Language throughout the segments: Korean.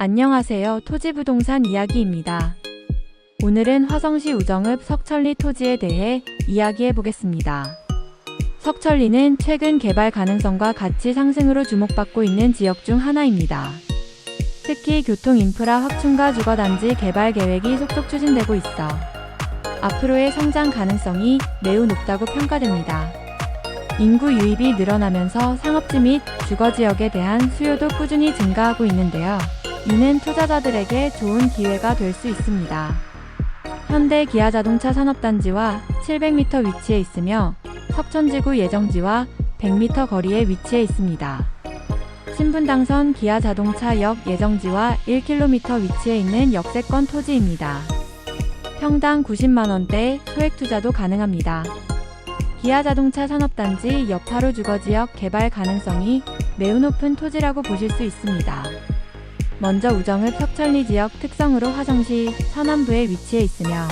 안녕하세요. 토지부동산 이야기입니다. 오늘은 화성시 우정읍 석천리 토지에 대해 이야기해 보겠습니다. 석천리는 최근 개발 가능성과 가치 상승으로 주목받고 있는 지역 중 하나입니다. 특히 교통 인프라 확충과 주거단지 개발 계획이 속속 추진되고 있어 앞으로의 성장 가능성이 매우 높다고 평가됩니다. 인구 유입이 늘어나면서 상업지 및 주거 지역에 대한 수요도 꾸준히 증가하고 있는데요. 이는 투자자들에게 좋은 기회가 될 수 있습니다. 현대 기아 자동차 산업단지와 700m 위치해 있으며 석천지구 예정지와 100m 거리에 위치해 있습니다. 신분당선 기아 자동차 역 예정지와 1km 위치해 있는 역세권 토지입니다. 평당 90만원대 소액 투자도 가능합니다. 기아 자동차 산업단지 여파로 주거지역 개발 가능성이 매우 높은 토지라고 보실 수 있습니다. 먼저 우정읍 석천리 지역 특성으로 화성시 서남부에 위치해 있으며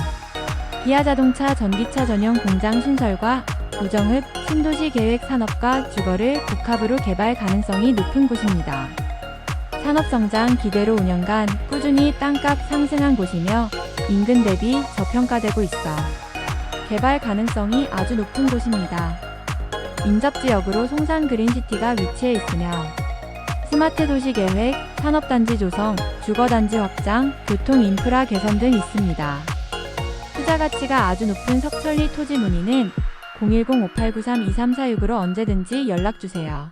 기아 자동차 전기차 전용 공장 신설과 우정읍 신도시 계획 산업과 주거를 복합으로 개발 가능성이 높은 곳입니다. 산업성장 기대로 5년간 꾸준히 땅값 상승한 곳이며 인근 대비 저평가되고 있어 개발 가능성이 아주 높은 곳입니다. 인접지역으로 송산 그린시티가 위치해 있으며 스마트 도시 계획, 산업단지 조성, 주거단지 확장, 교통 인프라 개선 등 있습니다. 투자 가치가 아주 높은 석천리 토지 문의는 010-5893-2346으로 언제든지 연락 주세요.